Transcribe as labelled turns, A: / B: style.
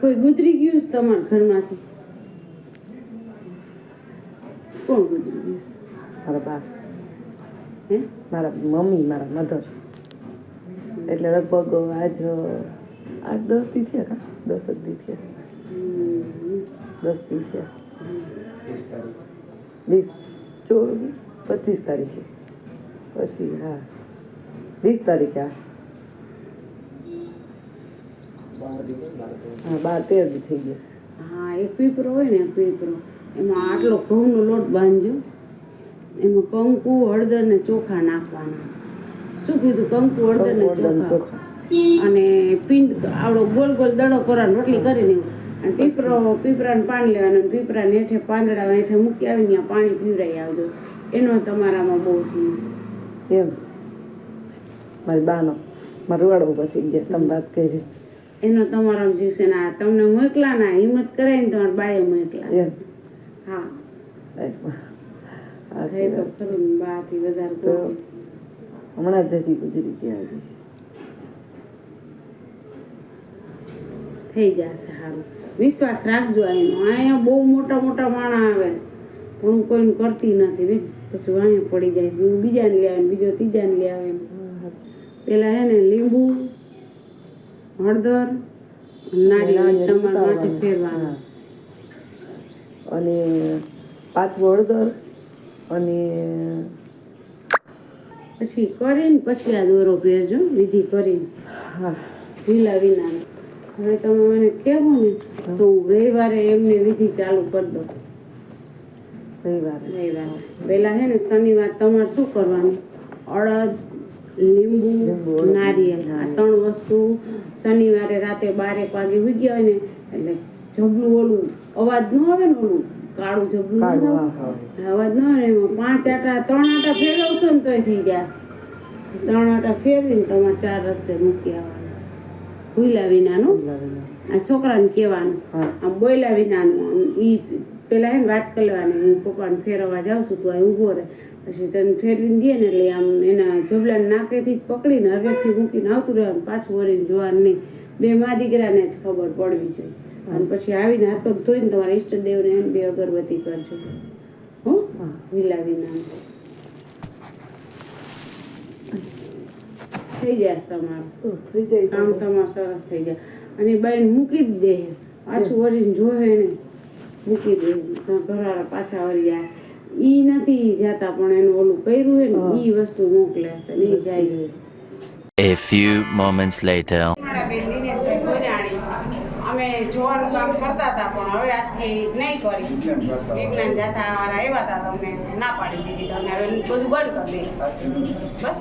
A: કોઈ ગુજરી ગયું છે તમારા ઘરમાંથી? કોણ ગુજરી ગયું છે?
B: મારા બા.
A: હે?
B: મારા મમ્મી મારા મધર. એટલે લગભગ આજ આઠ દસ દી થયા કા? દસ જ દી થયા. દસ દી થયા. વીસ ચોવીસ પચીસ તારીખે. પચીસ હા. વીસ તારીખે હા. હા બાર તેર થઈ ગયા.
A: હા એક પીપરો હોય ને પીપરો. એમાં આટલો ઘઉંનો લોટ બાંધજો. એમાં કંકુ હળદર ને ચોખા નાખવાના. શું કીધું? કંકુ હળદર ને ચોખા. અને પિંડ આવડો ગોલ ગોલ દડો કરવાનો રોટલી કરીને અને પીપરો પીપરાને પાણી લેવાનું અને પીપરાને હેઠે પાંદડા હેઠે મૂકી આવીને પાણી પીવરાઈ આવજો. એનો તમારામાં બહુ જીવ
B: એમ. મારી બાનો મારું વાળવું પછી થઈ ગયા. તમે વાત કહેજો
A: એનો તમારો જીવ છે ને તમને મોકલા ના હિંમત કરાય ને તમારા બાએ મોકલા. હા. ને.
B: હમણાં જ હજી ગુજરી ગયા હજી
A: થઈ જશે સારું વિશ્વાસ રાખજો એનો અહીંયા બહુ મોટા મોટા માણા આવે છે. પણ હું કોઈને કરતી નથી બે પછી અહીંયા પડી જાય બીજા ને બીજાને લે આવે ને બીજો ત્રીજાને લે આવે પેલા હે ને લીંબુ હળદર નારિયેળ તમારા. ફેરવાનું.
B: અને પાછું હળદર અને
A: પછી કરીને પછી આ દોરો પહેરજો વિધિ કરીને.
B: હા.
A: ઢીલા વિના. હવે તમે મને કહેવું ને તો હું રવિવારે એમને વિધિ ચાલુ કરી દો
B: રવિવારે.
A: રવિવારે. પહેલા હે ને શનિવાર તમારે શું કરવાનું? અડદ લીંબુ
B: લીંબુ,
A: નારિયેળ. આ ત્રણ વસ્તુ શનિવારે રાતે બારેક વાગે ઉઈ હોય ને એટલે જબલું ઓલું અવાજ ન આવે ને ઓલું કાળું જબલું અવાજ ન આવે એમાં પાંચ આટા ત્રણ આટા ફેરવશો ને તોય થઈ જશે ત્રણ આટા ફેરવીને તમારે ચાર રસ્તે મૂકી આવવાનું. ભૂલા વિનાનું. આ છોકરાને કહેવાનું. આમ બોલ્યા વિનાનું ઈ પેલા હે ને વાત કરવાની હું પપ્પાને ફેરવવા જાઉં છું તું ઊભો રહે. પછી તને ફેરવીને દે ને એટલે આમ એના જબલાને નાકેથી જ પકડીને હરવેકથી મૂકીને આવતું રહેવાનું પાછું વળીને જોવાનું નહીં. બે મા દીકરાને જ ખબર પડવી જોઈએ. અને પછી આવીને હાથ પગ ધોઈને તમારા ઈષ્ટદેવને એમ બે અગરબત્તી કરજો. હો?
B: હા.
A: વિલા વિનાનું થઈ જાય તમારું.
B: થઈ જાય
A: કામ તમારું સરસ થઈ જાય. અને બાઈને મૂકી જ દે. પાછું વળીને જોવે ને મૂકી દે ઘરવાળા પાછા વળ્યા એ ઈ નથી જાતા પણ એનું ઓલું કર્યું હોય ને ઈ વસ્તુ મોકલે છે ને ઈ જાય
C: A few moments later.
A: અમે જોર કામ કરતા હતા પણ હવે આજથી નહીં કરી. વિજ્ઞાન જાતા વાળા આવ્યા હતા તમને ના પાડી દીધી તમે હવે બધું બંધ કરી દે બસ.